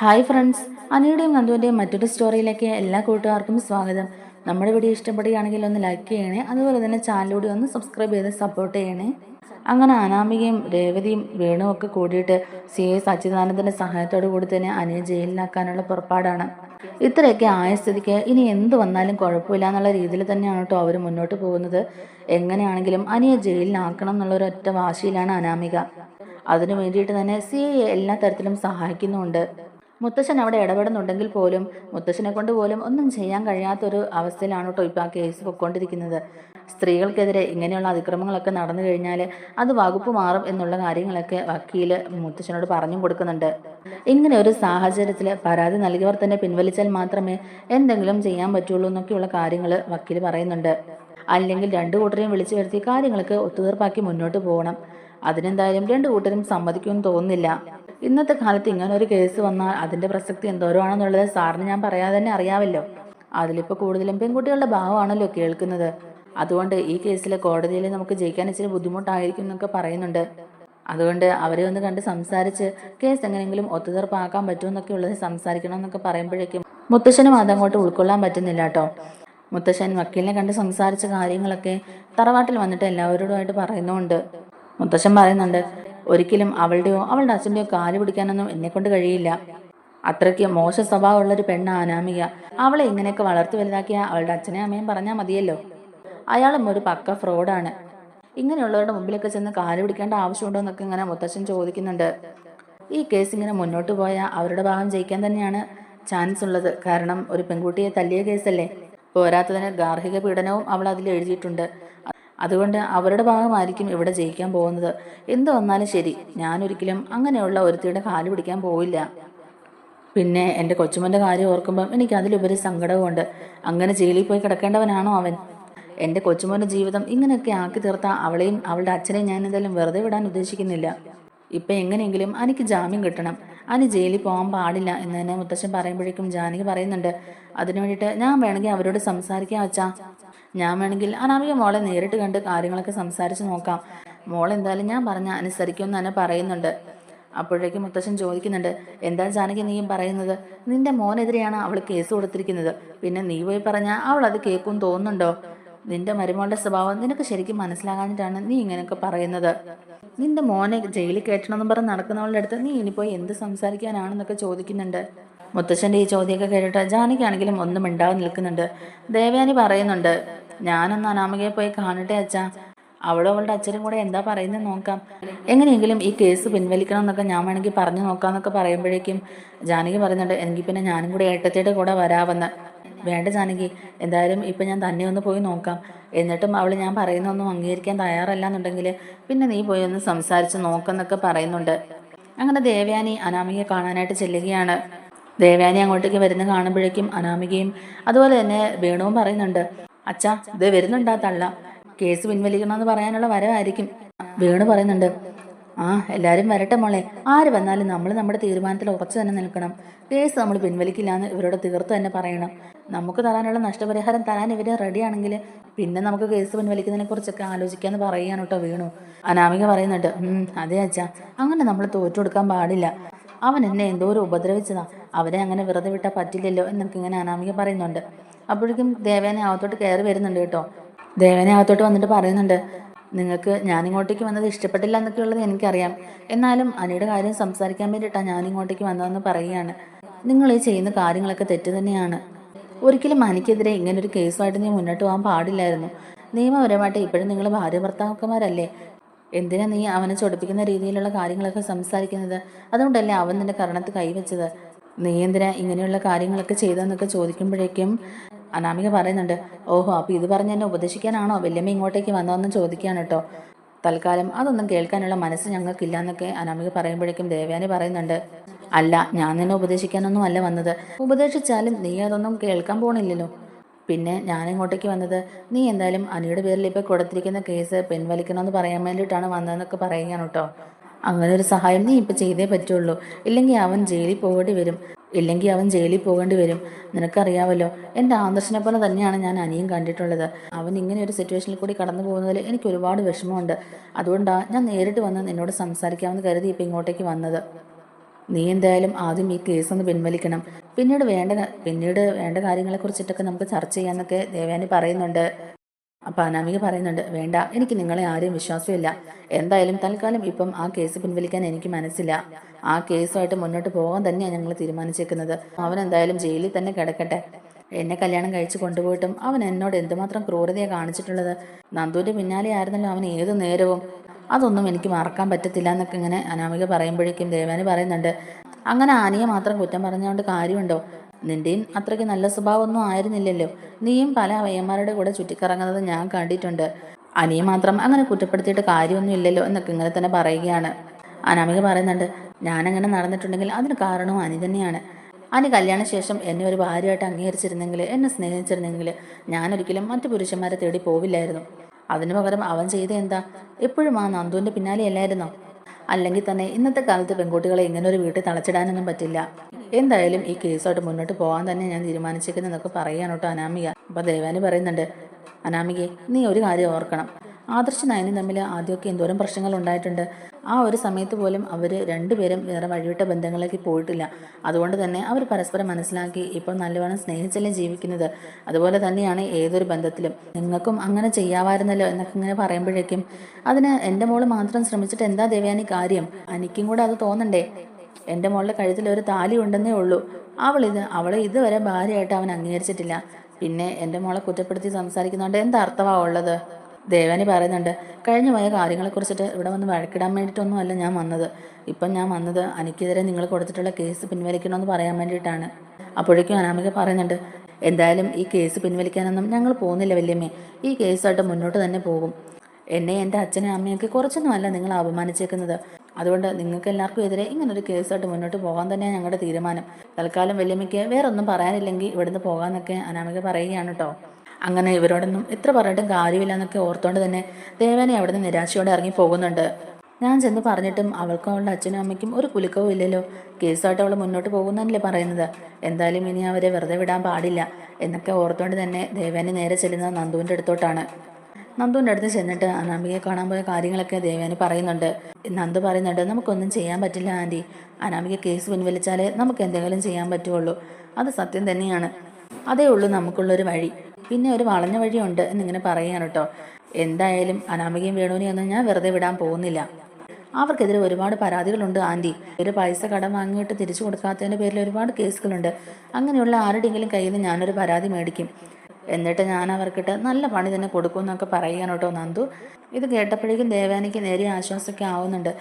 Hi friends അനിയുടെയും നന്ദുവിന്റെയും മറ്റൊരു സ്റ്റോറിയിലേക്ക് എല്ലാ കൂട്ടുകാർക്കും സ്വാഗതം. നമ്മുടെ വീഡിയോ ഇഷ്ടപ്പെടുകയാണെങ്കിൽ ഒന്ന് ലൈക്ക് ചെയ്യണേ അതുപോലെ തന്നെ ചാനലിലൂടെ ഒന്ന് സബ്സ്ക്രൈബ് ചെയ്ത് സപ്പോർട്ട് ചെയ്യണേ. അങ്ങനെ അനാമികയും രേവതിയും വേണുവും ഒക്കെ കൂടിയിട്ട് സി എസ് അച്യുതാനന്ദന്റെ സഹായത്തോടു കൂടി തന്നെ അനിയെ ജയിലിലാക്കാനുള്ള പുറപ്പാടാണ്. ഇത്രയൊക്കെ ആയ സ്ഥിതിക്ക് ഇനി എന്ത് വന്നാലും കുഴപ്പമില്ല എന്നുള്ള രീതിയിൽ തന്നെയാണ് കേട്ടോ അവർ മുന്നോട്ട് പോകുന്നത്. എങ്ങനെയാണെങ്കിലും അനിയെ ജയിലിലാക്കണം എന്നുള്ള ഒരു ഒറ്റ വാശിയിലാണ് അനാമിക. അതിനു വേണ്ടിയിട്ട് തന്നെ സി എല്ലാ തരത്തിലും സഹായിക്കുന്നുമുണ്ട്. മുത്തശ്ശൻ അവിടെ ഇടപെടുന്നുണ്ടെങ്കിൽ പോലും മുത്തശ്ശനെ കൊണ്ട് പോലും ഒന്നും ചെയ്യാൻ കഴിയാത്തൊരു അവസ്ഥയിലാണ് കേട്ടോ ഇപ്പോൾ ആ കേസ് പൊയ്ക്കൊണ്ടിരിക്കുന്നത് സ്ത്രീകൾക്കെതിരെ ഇങ്ങനെയുള്ള അതിക്രമങ്ങളൊക്കെ നടന്നു കഴിഞ്ഞാൽ അത് വകുപ്പ് മാറും എന്നുള്ള കാര്യങ്ങളൊക്കെ വക്കീൽ മുത്തശ്ശനോട് പറഞ്ഞു കൊടുക്കുന്നുണ്ട്. ഇങ്ങനെ ഒരു സാഹചര്യത്തിൽ പരാതി നൽകിയവർ തന്നെ പിൻവലിച്ചാൽ മാത്രമേ എന്തെങ്കിലും ചെയ്യാൻ പറ്റുള്ളൂ എന്നൊക്കെയുള്ള കാര്യങ്ങൾ വക്കീൽ പറയുന്നുണ്ട്. അല്ലെങ്കിൽ രണ്ടു കൂട്ടരെയും വിളിച്ചു വരുത്തി കാര്യങ്ങൾക്ക് ഒത്തുതീർപ്പാക്കി മുന്നോട്ട് പോകണം. അതിനെന്തായാലും രണ്ടു കൂട്ടരും സമ്മതിക്കുമെന്ന് തോന്നുന്നില്ല. ഇന്നത്തെ കാലത്ത് ഇങ്ങനെ ഒരു കേസ് വന്നാൽ അതിന്റെ പ്രസക്തി എന്തോരമാണെന്നുള്ളത് സാറിന് ഞാൻ പറയാതെ തന്നെ അറിയാമല്ലോ. അതിലിപ്പോൾ കൂടുതലും പെൺകുട്ടികളുടെ ഭാവമാണല്ലോ കേൾക്കുന്നത്. അതുകൊണ്ട് ഈ കേസിൽ കോടതിയിൽ നമുക്ക് ജയിക്കാൻ ഇച്ചിരി ബുദ്ധിമുട്ടായിരിക്കും എന്നൊക്കെ പറയുന്നുണ്ട്. അതുകൊണ്ട് അവരെ ഒന്ന് കണ്ട് സംസാരിച്ച് കേസ് എങ്ങനെയെങ്കിലും ഒത്തുതീർപ്പാക്കാൻ പറ്റുമെന്നൊക്കെ ഉള്ളത് സംസാരിക്കണം എന്നൊക്കെ പറയുമ്പോഴേക്കും മുത്തശ്ശനും അതങ്ങോട്ട് ഉൾക്കൊള്ളാൻ പറ്റുന്നില്ല കേട്ടോ. മുത്തശ്ശൻ വക്കീലിനെ കണ്ട് സംസാരിച്ച കാര്യങ്ങളൊക്കെ തറവാട്ടിൽ വന്നിട്ട് എല്ലാവരോടുമായിട്ട് പറയുന്നുമുണ്ട്. മുത്തശ്ശൻ പറയുന്നുണ്ട് ഒരിക്കലും അവളുടെയോ അവളുടെ അച്ഛന്റെയോ കാൽ പിടിക്കാനൊന്നും എന്നെക്കൊണ്ട് കഴിയില്ല. അത്രയ്ക്ക് മോശ സ്വഭാവമുള്ള ഒരു പെണ്ണ അനാമിക. അവളെ ഇങ്ങനെയൊക്കെ വളർത്തു വലുതാക്കിയ അവളുടെ അച്ഛനെ അമ്മയും പറഞ്ഞാൽ മതിയല്ലോ. അയാളും ഒരു പക്ക ഫ്രോഡാണ്. ഇങ്ങനെയുള്ളവരുടെ മുമ്പിലൊക്കെ ചെന്ന് കാൽ പിടിക്കേണ്ട ആവശ്യമുണ്ടോ എന്നൊക്കെ ഇങ്ങനെ മുത്തശ്ശൻ ചോദിക്കുന്നുണ്ട്. ഈ കേസ് ഇങ്ങനെ മുന്നോട്ട് പോയാൽ അവരുടെ ഭാഗം ജയിക്കാൻ തന്നെയാണ് ചാൻസ് ഉള്ളത്. കാരണം ഒരു പെൺകുട്ടിയെ തല്ലിയ കേസല്ലേ പോരാത്തതിന് ഗാർഹിക പീഡനവും അവൾ അതിൽ എഴുതിയിട്ടുണ്ട്. അതുകൊണ്ട് അവരുടെ ഭാഗമായിരിക്കും ഇവിടെ ജയിക്കാൻ പോകുന്നത്. എന്ത് വന്നാലും ശരി ഞാനൊരിക്കലും അങ്ങനെയുള്ള ഒരുത്തിയുടെ കാൽ പിടിക്കാൻ പോവില്ല. പിന്നെ എന്റെ കൊച്ചുമന്റെ കാര്യം ഓർക്കുമ്പം എനിക്ക് അതിലുപരി സങ്കടവുമുണ്ട്. അങ്ങനെ ജയിലിൽ പോയി കിടക്കേണ്ടവനാണോ അവൻ? എന്റെ കൊച്ചുമോന്റെ ജീവിതം ഇങ്ങനെയൊക്കെ ആക്കി തീർത്ത അവളെയും അവളുടെ അച്ഛനെയും ഞാൻ എന്തായാലും വെറുതെ വിടാൻ ഉദ്ദേശിക്കുന്നില്ല. ഇപ്പം എങ്ങനെയെങ്കിലും അനിക്ക് ജാമ്യം കിട്ടണം. അനി ജയിലിൽ പോകാൻ പാടില്ല എന്ന് തന്നെ മുത്തശ്ശൻ പറയുമ്പോഴേക്കും ജാനകി പറയുന്നുണ്ട്. അതിനു വേണ്ടിയിട്ട് ഞാൻ വേണമെങ്കിൽ അവരോട് സംസാരിക്കാം അച്ഛാ. ഞാൻ വേണമെങ്കിൽ അനാമിക മോളെ നേരിട്ട് കണ്ട് കാര്യങ്ങളൊക്കെ സംസാരിച്ച് നോക്കാം. മോൾ എന്തായാലും ഞാൻ പറഞ്ഞ അനുസരിക്കുമെന്ന് തന്നെ പറയുന്നുണ്ട്. അപ്പോഴേക്കും മുത്തശ്ശൻ ചോദിക്കുന്നുണ്ട് എന്താ ജാനകി നീയും പറയുന്നത്? നിന്റെ മോനെതിരെയാണ് അവൾ കേസ് കൊടുത്തിരിക്കുന്നത്. പിന്നെ നീ പോയി പറഞ്ഞാൽ അവൾ അത് കേൾക്കും തോന്നുന്നുണ്ടോ? നിന്റെ മരുമകളുടെ സ്വഭാവം നിനക്ക് ശരിക്കും മനസ്സിലാകാഞ്ഞിട്ടാണ് നീ ഇങ്ങനെയൊക്കെ പറയുന്നത്. നിന്റെ മോനെ ജയിലിൽ കയറ്റണമെന്ന് പറഞ്ഞ് നടക്കുന്നവളുടെ അടുത്ത് നീ ഇനിയിപ്പോൾ എന്ത് സംസാരിക്കാനാണെന്നൊക്കെ ചോദിക്കുന്നുണ്ട്. മുത്തശ്ശന്റെ ഈ ചോദ്യമൊക്കെ കേട്ടിട്ട് ജാനകിയാണെങ്കിലും ഒന്നും മിണ്ടാതെ നിൽക്കുന്നുണ്ട്. ദേവയാനി പറയുന്നുണ്ട് ഞാനൊന്ന് അനാമികയെ പോയി കാണട്ടെ അച്ഛാ. അവളും അവളുടെ അച്ഛനും കൂടെ എന്താ പറയുന്നത് നോക്കാം. എങ്ങനെയെങ്കിലും ഈ കേസ് പിൻവലിക്കണം എന്നൊക്കെ ഞാൻ വേണമെങ്കിൽ പറഞ്ഞു നോക്കാം എന്നൊക്കെ പറയുമ്പോഴേക്കും ജാനകി പറയുന്നുണ്ട് എനിക്ക് പിന്നെ ഞാനും കൂടെ ഏട്ടത്തിയുടെ കൂടെ വരാമെന്ന്. വേണ്ട ജാനകി എന്തായാലും ഇപ്പം ഞാൻ തന്നെ ഒന്ന് പോയി നോക്കാം. എന്നിട്ടും അവൾ ഞാൻ പറയുന്നൊന്നും അംഗീകരിക്കാൻ തയ്യാറല്ല എന്നുണ്ടെങ്കിൽ പിന്നെ നീ പോയി ഒന്ന് സംസാരിച്ച് നോക്കെന്നൊക്കെ പറയുന്നുണ്ട്. അങ്ങനെ ദേവയാനി അനാമികയെ കാണാനായിട്ട് ചെല്ലുകയാണ്. ദേവയാനി അങ്ങോട്ടേക്ക് വരുന്ന കാണുമ്പോഴേക്കും അനാമികയും അതുപോലെ തന്നെ വേണുവും പറയുന്നുണ്ട് അച്ഛാ ഇത് വരുന്നുണ്ടാ തള്ള. കേസ് പിൻവലിക്കണമെന്ന് പറയാനുള്ള വരവായിരിക്കും. വേണു പറയുന്നുണ്ട് ആ എല്ലാവരും വരട്ടെ മോളെ. ആര് വന്നാലും നമ്മൾ നമ്മുടെ തീരുമാനത്തിൽ ഉറച്ചു തന്നെ നിൽക്കണം. കേസ് നമ്മൾ പിൻവലിക്കില്ല എന്ന് ഇവരോട് തീർത്ത് തന്നെ പറയണം. നമുക്ക് തരാനുള്ള നഷ്ടപരിഹാരം തരാൻ ഇവർ റെഡിയാണെങ്കിൽ പിന്നെ നമുക്ക് കേസ് പിൻവലിക്കുന്നതിനെ കുറിച്ചൊക്കെ ആലോചിക്കാന്ന് പറയാൻ കേട്ടോ വീണു. അനാമിക പറയുന്നുണ്ട് അതെ അച്ഛാ. അങ്ങനെ നമ്മൾ തോറ്റു കൊടുക്കാൻ പാടില്ല. അവൻ എന്നെ എന്തോ ഒരു ഉപദ്രവിച്ചതാ. അവരെ അങ്ങനെ വെറുതെ വിട്ടാൽ പറ്റില്ലല്ലോ എന്നൊക്കെ ഇങ്ങനെ അനാമിക പറയുന്നുണ്ട്. അപ്പോഴേക്കും ദേവേനെ അകത്തോട്ട് കയറി വരുന്നുണ്ട് കേട്ടോ. ദേവനെ അകത്തോട്ട് വന്നിട്ട് പറയുന്നുണ്ട് നിങ്ങൾക്ക് ഞാനിങ്ങോട്ടേക്ക് വന്നത് ഇഷ്ടപ്പെട്ടില്ല എന്നൊക്കെ ഉള്ളത് എനിക്കറിയാം. എന്നാലും അനിയുടെ കാര്യം സംസാരിക്കാൻ വേണ്ടിയിട്ടാണ് ഞാനിങ്ങോട്ടേക്ക് വന്നതെന്ന് പറയുകയാണ്. നിങ്ങൾ ഈ ചെയ്യുന്ന കാര്യങ്ങളൊക്കെ തെറ്റ് തന്നെയാണ്. ഒരിക്കലും അനിക്കെതിരെ ഇങ്ങനൊരു കേസുമായിട്ട് നീ മുന്നോട്ട് പോകാൻ പാടില്ലായിരുന്നു. നിയമപരമായിട്ട് ഇപ്പോഴും നിങ്ങൾ ഭാര്യ ഭർത്താക്കന്മാരല്ലേ? എന്തിനാ നീ അവനെ ചൊടിപ്പിക്കുന്ന രീതിയിലുള്ള കാര്യങ്ങളൊക്കെ സംസാരിക്കുന്നത്? അതുകൊണ്ടല്ലേ അവൻ നിന്റെ കരണത്ത് കൈവച്ചത്? നീ എന്തിനാ ഇങ്ങനെയുള്ള കാര്യങ്ങളൊക്കെ ചെയ്തെന്നൊക്കെ ചോദിക്കുമ്പോഴേക്കും അനാമിക പറയുന്നുണ്ട് ഓഹോ അപ്പോൾ ഇത് പറഞ്ഞ് എന്നെ ഉപദേശിക്കാനാണോ? വല്യമ്മ ഇങ്ങോട്ടേക്ക് വന്നതെന്ന് ചോദിക്കുകയാണ് കേട്ടോ തൽക്കാലം അതൊന്നും കേൾക്കാനുള്ള മനസ്സ് ഞങ്ങൾക്കില്ല എന്നൊക്കെ അനാമിക പറയുമ്പോഴേക്കും ദേവയാനി പറയുന്നുണ്ട് അല്ല ഞാൻ നിന്നെ ഉപദേശിക്കാനൊന്നും അല്ല വന്നത്. ഉപദേശിച്ചാലും നീ അതൊന്നും കേൾക്കാൻ പോണില്ലല്ലോ. പിന്നെ ഞാൻ ഇങ്ങോട്ടേക്ക് വന്നത്? നീ എന്തായാലും അനിയുടെ പേരിൽ ഇപ്പോൾ കൊടുത്തിരിക്കുന്ന കേസ് പിൻവലിക്കണമെന്ന് പറയാൻ വേണ്ടിയിട്ടാണ് വന്നതെന്നൊക്കെ പറയുകയാണ് കേട്ടോ അങ്ങനെ ഒരു സഹായം നീ ഇപ്പം ചെയ്തേ പറ്റുള്ളൂ. ഇല്ലെങ്കിൽ അവൻ ജയിലിൽ പോകേണ്ടി വരും. ഇല്ലെങ്കിൽ അവൻ ജയിലിൽ പോകേണ്ടി വരും. നിനക്കറിയാവല്ലോ എന്റെ ആദർശനെ പോലെ തന്നെയാണ് ഞാൻ അനിയും കണ്ടിട്ടുള്ളത്. അവൻ ഇങ്ങനെ ഒരു സിറ്റുവേഷനിൽ കൂടി കടന്നു പോകുന്നതിൽ എനിക്ക് ഒരുപാട് വിഷമമുണ്ട്. അതുകൊണ്ടാണ് ഞാൻ നേരിട്ട് വന്ന് നിന്നോട് സംസാരിക്കാമെന്ന് കരുതി ഇപ്പം ഇങ്ങോട്ടേക്ക് വന്നത്. നീ എന്തായാലും ആദ്യം ഈ കേസ് ഒന്ന് പിൻവലിക്കണം. പിന്നീട് വേണ്ട പിന്നീട് വേണ്ട കാര്യങ്ങളെക്കുറിച്ചിട്ടൊക്കെ നമുക്ക് ചർച്ച ചെയ്യാമെന്നൊക്കെ ദേവയാനി പറയുന്നുണ്ട്. അപ്പം അനാമിക പറയുന്നുണ്ട് വേണ്ട എനിക്ക് നിങ്ങളെ ആരെയും വിശ്വാസമില്ല. എന്തായാലും തൽക്കാലം ഇപ്പം ആ കേസ് പിൻവലിക്കാൻ എനിക്ക് മനസ്സില്ല. ആ കേസുമായിട്ട് മുന്നോട്ട് പോകാൻ തന്നെയാണ് ഞങ്ങൾ തീരുമാനിച്ചേക്കുന്നത്. അവൻ എന്തായാലും ജയിലിൽ തന്നെ കിടക്കട്ടെ. എന്നെ കല്യാണം കഴിച്ച് കൊണ്ടുപോയിട്ടും അവൻ എന്നോട് എന്തുമാത്രം ക്രൂരതയാണ് കാണിച്ചിട്ടുള്ളത്? നന്ദുവിന്റെ പിന്നാലെ ആയിരുന്നല്ലോ അവൻ ഏത് നേരവും. അതൊന്നും എനിക്ക് മറക്കാൻ പറ്റത്തില്ല എന്നൊക്കെ ഇങ്ങനെ അനാമിക പറയുമ്പോഴേക്കും ദേവാനി പറയുന്നുണ്ട് അങ്ങനെ ആനയെ മാത്രം കുറ്റം പറഞ്ഞുകൊണ്ട് കാര്യമുണ്ടോ? നിന്റെയും അത്രയ്ക്ക് നല്ല സ്വഭാവമൊന്നും ആയിരുന്നില്ലല്ലോ. നീയും പല അവയ്യന്മാരുടെ കൂടെ ചുറ്റിക്കറങ്ങുന്നത് ഞാൻ കണ്ടിട്ടുണ്ട്. അനിയെ മാത്രം അങ്ങനെ കുറ്റപ്പെടുത്തിയിട്ട് കാര്യമൊന്നും ഇല്ലല്ലോ എന്നൊക്കെ ഇങ്ങനെ തന്നെ പറയുകയാണ്. അനാമിക പറയുന്നുണ്ട് ഞാനങ്ങനെ നടന്നിട്ടുണ്ടെങ്കിൽ അതിന് കാരണവും അനി തന്നെയാണ്. അനി കല്യാണ ശേഷം എന്നെ ഒരു ഭാര്യയായിട്ട് അംഗീകരിച്ചിരുന്നെങ്കിൽ എന്നെ സ്നേഹിച്ചിരുന്നെങ്കിൽ ഞാനൊരിക്കലും മറ്റു പുരുഷന്മാരെ തേടി പോവില്ലായിരുന്നു. അതിനു പകരം അവൻ ചെയ്ത എന്താ? എപ്പോഴും ആ നന്ദുവിന്റെ പിന്നാലെ അല്ലായിരുന്നോ അല്ലെങ്കിൽ തന്നെ ഇന്നത്തെ കാലത്ത് പെൺകുട്ടികളെ ഇങ്ങനെ ഒരു വീട്ടിൽ തളച്ചിടാനൊന്നും പറ്റില്ല. എന്തായാലും ഈ കേസുമായിട്ട് മുന്നോട്ട് പോകാൻ തന്നെ ഞാൻ തീരുമാനിച്ചേക്കുന്നതൊക്കെ പറയുകയാണ് കേട്ടോ അനാമിക. അപ്പോൾ ദേവാനി പറയുന്നുണ്ട് അനാമികയെ നീ ഒരു കാര്യം ഓർക്കണം. ആദർശ നയനും തമ്മിൽ ആദ്യമൊക്കെ എന്തോരം പ്രശ്നങ്ങൾ ഉണ്ടായിട്ടുണ്ട്. ആ ഒരു സമയത്ത് പോലും അവർ രണ്ടുപേരും വേറെ വഴിവിട്ട ബന്ധങ്ങളിലേക്ക് പോയിട്ടില്ല. അതുകൊണ്ട് തന്നെ അവർ പരസ്പരം മനസ്സിലാക്കി ഇപ്പോൾ നല്ലവണ്ണം സ്നേഹിച്ചല്ലേ ജീവിക്കുന്നത്. അതുപോലെ തന്നെയാണ് ഏതൊരു ബന്ധത്തിലും. നിങ്ങൾക്കും അങ്ങനെ ചെയ്യാമായിരുന്നല്ലോ എന്നൊക്കെ ഇങ്ങനെ പറയുമ്പോഴേക്കും അതിന് എന്റെ മോൾ മാത്രം ശ്രമിച്ചിട്ട് എന്താ ദേവയാനി കാര്യം? എനിക്കും കൂടെ അത് തോന്നണ്ടേ? എന്റെ മോളുടെ കഴുത്തിൽ ഒരു താലി ഉണ്ടെന്നേ ഉള്ളൂ. അവളിത് അവളെ ഇതുവരെ ഭാര്യയായിട്ട് അവൻ അംഗീകരിച്ചിട്ടില്ല. പിന്നെ എന്റെ മോളെ കുറ്റപ്പെടുത്തി സംസാരിക്കുന്നതുകൊണ്ട് എന്താ അർത്ഥമാണ് ഉള്ളത്? ദേവാനി പറയുന്നുണ്ട് കഴിഞ്ഞ പോയ കാര്യങ്ങളെക്കുറിച്ചിട്ട് ഇവിടെ വന്ന് വഴക്കിടാൻ വേണ്ടിയിട്ടൊന്നും അല്ല ഞാൻ വന്നത്. ഇപ്പം ഞാൻ വന്നത് എനിക്കെതിരെ നിങ്ങൾ കൊടുത്തിട്ടുള്ള കേസ് പിൻവലിക്കണമെന്ന് പറയാൻ വേണ്ടിയിട്ടാണ്. അപ്പോഴേക്കും അനാമിക പറയുന്നുണ്ട് എന്തായാലും ഈ കേസ് പിൻവലിക്കാനൊന്നും ഞങ്ങൾ പോകുന്നില്ല വല്യമ്മേ. ഈ കേസായിട്ട് മുന്നോട്ട് തന്നെ പോകും. എന്നെ എന്റെ അച്ഛനും അമ്മയൊക്കെ കുറച്ചൊന്നുമല്ല നിങ്ങൾ അപമാനിച്ചേക്കുന്നത്. അതുകൊണ്ട് നിങ്ങൾക്ക് എല്ലാവർക്കും എതിരെ ഇങ്ങനൊരു കേസായിട്ട് മുന്നോട്ട് പോകാൻ തന്നെയാണ് ഞങ്ങളുടെ തീരുമാനം. തൽക്കാലം വല്യമ്മയ്ക്ക് വേറൊന്നും പറയാനില്ലെങ്കിൽ ഇവിടുന്ന് പോകാമെന്നൊക്കെ അനാമിക പറയുകയാണ് കേട്ടോ അങ്ങനെ ഇവരോടൊന്നും എത്ര പറഞ്ഞിട്ടും കാര്യമില്ല എന്നൊക്കെ ഓർത്തുകൊണ്ട് തന്നെ ദേവനെ അവിടുന്ന് നിരാശയോടെ ഇറങ്ങി പോകുന്നുണ്ട്. ഞാൻ ചെന്ന് പറഞ്ഞിട്ടും അവൾക്കും അവളുടെ അച്ഛനും അമ്മയ്ക്കും ഒരു കുലുക്കവും ഇല്ലല്ലോ. കേസായിട്ട് അവൾ മുന്നോട്ട് പോകുന്നതല്ലേ പറയുന്നത്. എന്തായാലും ഇനി അവരെ വെറുതെ വിടാൻ പാടില്ല എന്നൊക്കെ ഓർത്തുകൊണ്ട് തന്നെ ദേവേനെ നേരെ ചെല്ലുന്നത് നന്ദുവിന്റെ അടുത്തോട്ടാണ്. നന്ദുവിന്റെ അടുത്ത് ചെന്നിട്ട് അനാമികയെ കാണാൻ പോയ കാര്യങ്ങളൊക്കെ ദേവ്യാനി പറയുന്നുണ്ട്. നന്ദു പറയുന്നുണ്ട് നമുക്കൊന്നും ചെയ്യാൻ പറ്റില്ല ആന്റി. അനാമിക കേസ് പിൻവലിച്ചാലേ നമുക്ക് എന്തെങ്കിലും ചെയ്യാൻ പറ്റുള്ളൂ. അത് സത്യം തന്നെയാണ്. അതേ ഉള്ളൂ നമുക്കുള്ളൊരു വഴി. പിന്നെ ഒരു വളഞ്ഞ വഴിയുണ്ട് എന്നിങ്ങനെ പറയുകയാണ് കേട്ടോ. എന്തായാലും അനാമികയും വേണുവിനെയും ഒന്നും ഞാൻ വെറുതെ വിടാൻ പോകുന്നില്ല. അവർക്കെതിരെ ഒരുപാട് പരാതികളുണ്ട് ആന്റി. ഒരു പൈസ കടം വാങ്ങിയിട്ട് തിരിച്ചു കൊടുക്കാത്തതിന്റെ പേരിൽ ഒരുപാട് കേസുകളുണ്ട്. അങ്ങനെയുള്ള ആരുടെയെങ്കിലും കയ്യിൽ നിന്ന് ഞാനൊരു പരാതി മേടിക്കും. എന്നിട്ട് ഞാൻ അവർക്കിട്ട് നല്ല പണി തന്നെ കൊടുക്കും എന്നൊക്കെ പറയുകയാണ് കേട്ടോ നന്ദു. ഇത് കേട്ടപ്പോഴേക്കും ദേവാനിക്ക് നേരിയ ആശ്വാസമൊക്കെ ആവുന്നുണ്ട്.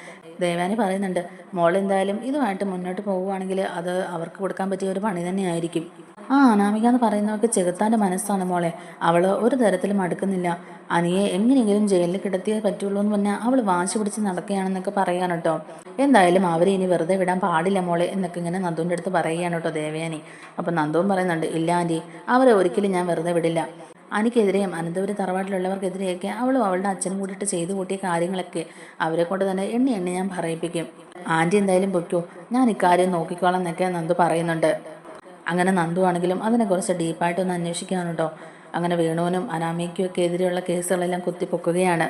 ദേവാനി പറയുന്നുണ്ട് മോൾ എന്തായാലും ഇതുമായിട്ട് മുന്നോട്ട് പോവുകയാണെങ്കിൽ അത് അവർക്ക് കൊടുക്കാൻ പറ്റിയ ഒരു പണി തന്നെയായിരിക്കും. ആ അനാമിക എന്ന് പറയുന്നവർക്ക് ചെകുത്താന്റെ മനസ്സാണ് മോളെ. അവൾ ഒരു തരത്തിലും അടുക്കുന്നില്ല. അനിയെ എങ്ങനെയെങ്കിലും ജയിലിൽ കിടത്തിയേ പറ്റുള്ളൂ എന്ന് പറഞ്ഞാൽ അവൾ വാശി പിടിച്ച് നടക്കുകയാണെന്നൊക്കെ പറയാൻ കേട്ടോ. എന്തായാലും അവരെ ഇനി വെറുതെ വിടാൻ പാടില്ല മോളെ എന്നൊക്കെ ഇങ്ങനെ നന്ദുവിന്റെ അടുത്ത് പറയുകയാണ് കേട്ടോ ദേവയാനി. അപ്പം നന്ദുവും പറയുന്നുണ്ട് ഇല്ല ആന്റി അവരെ ഒരിക്കലും ഞാൻ വെറുതെ വിടില്ല. അനിക്കെതിരെയും അനന്തപുരി തറവാട്ടിലുള്ളവർക്കെതിരെയൊക്കെ അവളും അവളുടെ അച്ഛനും കൂടിയിട്ട് ചെയ്തു കൂട്ടിയ കാര്യങ്ങളൊക്കെ അവരെ കൊണ്ട് തന്നെ എണ്ണി എണ്ണി ഞാൻ പറയിപ്പിക്കും. ആന്റി എന്തായാലും പൊയ്ക്കോ. ഞാൻ ഇക്കാര്യം നോക്കിക്കോളാം എന്നൊക്കെ നന്ദു പറയുന്നുണ്ട്. അങ്ങനെ നന്ദു ആണെങ്കിലും അതിനെക്കുറിച്ച് ഡീപ്പായിട്ടൊന്ന് അന്വേഷിക്കുകയാണ് കേട്ടോ അങ്ങനെ വേണുവിനും അനാമിക്കും ഒക്കെ എതിരെയുള്ള കേസുകളെല്ലാം കുത്തിപ്പൊക്കുകയാണ്.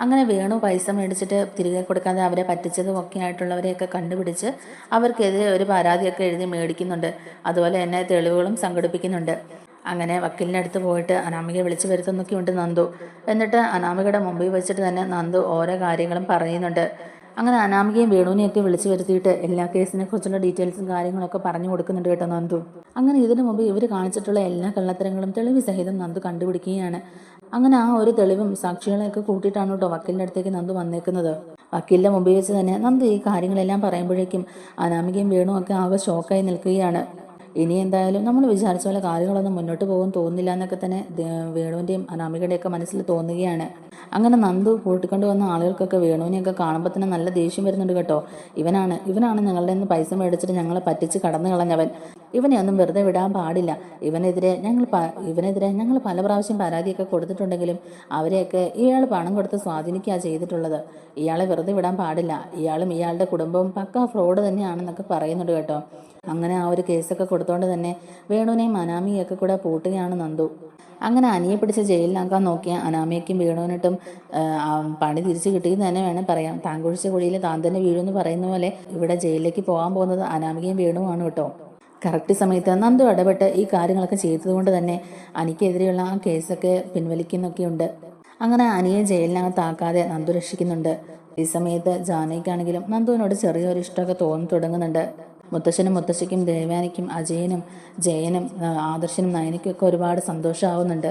അങ്ങനെ വേണു പൈസ മേടിച്ചിട്ട് തിരികെ കൊടുക്കാതെ അവരെ പറ്റിച്ചതും ഒക്കെ ആയിട്ടുള്ളവരെയൊക്കെ കണ്ടുപിടിച്ച് അവർക്കെതിരെ ഒരു പരാതിയൊക്കെ എഴുതി മേടിക്കുന്നുണ്ട്. അതുപോലെ തന്നെ തെളിവുകളും സംഘടിപ്പിക്കുന്നുണ്ട്. അങ്ങനെ വക്കീലിന്റെ അടുത്ത് പോയിട്ട് അനാമികയെ വിളിച്ചു വരുത്തുന്നൊക്കെയുണ്ട് നന്ദു. എന്നിട്ട് അനാമികയുടെ മുമ്പിൽ വെച്ചിട്ട് തന്നെ നന്ദു ഓരോ കാര്യങ്ങളും പറയുന്നുണ്ട്. അങ്ങനെ അനാമികയും വേണുവിനെയൊക്കെ വിളിച്ചു വരുത്തിയിട്ട് എല്ലാ കേസിനെ കുറിച്ചുള്ള ഡീറ്റെയിൽസും കാര്യങ്ങളൊക്കെ പറഞ്ഞു കൊടുക്കുന്നുണ്ട് കേട്ടോ നന്ദു. അങ്ങനെ ഇതിനു മുമ്പ് ഇവർ കാണിച്ചിട്ടുള്ള എല്ലാ കള്ളത്തരങ്ങളും തെളിവ് സഹിതം നന്ദു കണ്ടുപിടിക്കുകയാണ്. അങ്ങനെ ആ ഒരു തെളിവും സാക്ഷികളെയൊക്കെ കൂട്ടിയിട്ടാണ് കേട്ടോ വക്കീലിന്റെ അടുത്തേക്ക് നന്ദു വന്നേക്കുന്നത്. വക്കീലിന്റെ മുമ്പിൽ വെച്ച് തന്നെ നന്ദു ഈ കാര്യങ്ങളെല്ലാം പറയുമ്പോഴേക്കും അനാമികയും വേണുവും ഒക്കെ ആകെ ഷോക്കായി നിൽക്കുകയാണ്. ഇനി എന്തായാലും നമ്മൾ വിചാരിച്ച പോലെ കാര്യങ്ങളൊന്നും മുന്നോട്ട് പോകും തോന്നുന്നില്ല എന്നൊക്കെ തന്നെ വേണുവിന്റെയും അനാമികയുടെയൊക്കെ മനസ്സിൽ തോന്നുകയാണ്. അങ്ങനെ നന്ദു കൂട്ടിക്കൊണ്ട് വന്ന ആളുകൾക്കൊക്കെ വേണുവിനെയൊക്കെ കാണുമ്പോൾ തന്നെ നല്ല ദേഷ്യം വരുന്നുണ്ട് കേട്ടോ. ഇവനാണ് ഇവനാണ് ഞങ്ങളുടെ നിന്ന് പൈസ മേടിച്ചിട്ട് ഞങ്ങളെ പറ്റിച്ച് കടന്നു കളഞ്ഞവൻ. ഇവനെ ഒന്നും വെറുതെ വിടാൻ പാടില്ല. ഇവനെതിരെ ഞങ്ങൾ ഇവനെതിരെ ഞങ്ങൾ പല പ്രാവശ്യം പരാതിയൊക്കെ കൊടുത്തിട്ടുണ്ടെങ്കിലും അവരെയൊക്കെ ഇയാൾ പണം കൊടുത്ത് സ്വാധീനിക്കുക ചെയ്തിട്ടുള്ളത്. ഇയാളെ വെറുതെ വിടാൻ പാടില്ല. ഇയാളും ഇയാളുടെ കുടുംബവും പക്ക ഫ്രോഡ് തന്നെയാണെന്നൊക്കെ പറയുന്നുണ്ട് കേട്ടോ. അങ്ങനെ ആ ഒരു കേസൊക്കെ കൊടുത്തോണ്ട് തന്നെ വേണുവിനെയും അനാമിയൊക്കെ കൂടെ പൂട്ടുകയാണ് നന്ദു. അങ്ങനെ അനിയെ പിടിച്ച് ജയിലിലാക്കാൻ നോക്കിയ അനാമയ്ക്കും വീണുവിനിട്ടും പണി തിരിച്ചു കിട്ടിയെന്ന് തന്നെ വേണം പറയാം താങ്കുഴിച്ച കുഴിയിൽ താൻ തന്നെ വീഴുമെന്ന് പറയുന്ന പോലെ ഇവിടെ ജയിലിലേക്ക് പോകാൻ പോകുന്നത് അനാമികയും വീണുമാണ് കേട്ടോ. കറക്റ്റ് സമയത്ത് നന്ദു ഇടപെട്ട് ഈ കാര്യങ്ങളൊക്കെ ചെയ്തതുകൊണ്ട് തന്നെ അനിക്കെതിരെയുള്ള ആ കേസൊക്കെ പിൻവലിക്കുന്നൊക്കെയുണ്ട്. അങ്ങനെ അനിയെ ജയിലിനകത്താക്കാതെ നന്ദു രക്ഷിക്കുന്നുണ്ട്. ഈ സമയത്ത് ജാനകിക്കാണെങ്കിലും നന്ദുവിനോട് ചെറിയൊരു ഇഷ്ടമൊക്കെ തോന്നി തുടങ്ങുന്നുണ്ട്. മുത്തശ്ശനും മുത്തശ്ശിക്കും ദേവാനിക്കും അജയനും ജയനും ആദർശനും നയനിക്കും ഒക്കെ ഒരുപാട് സന്തോഷമാവുന്നുണ്ട്.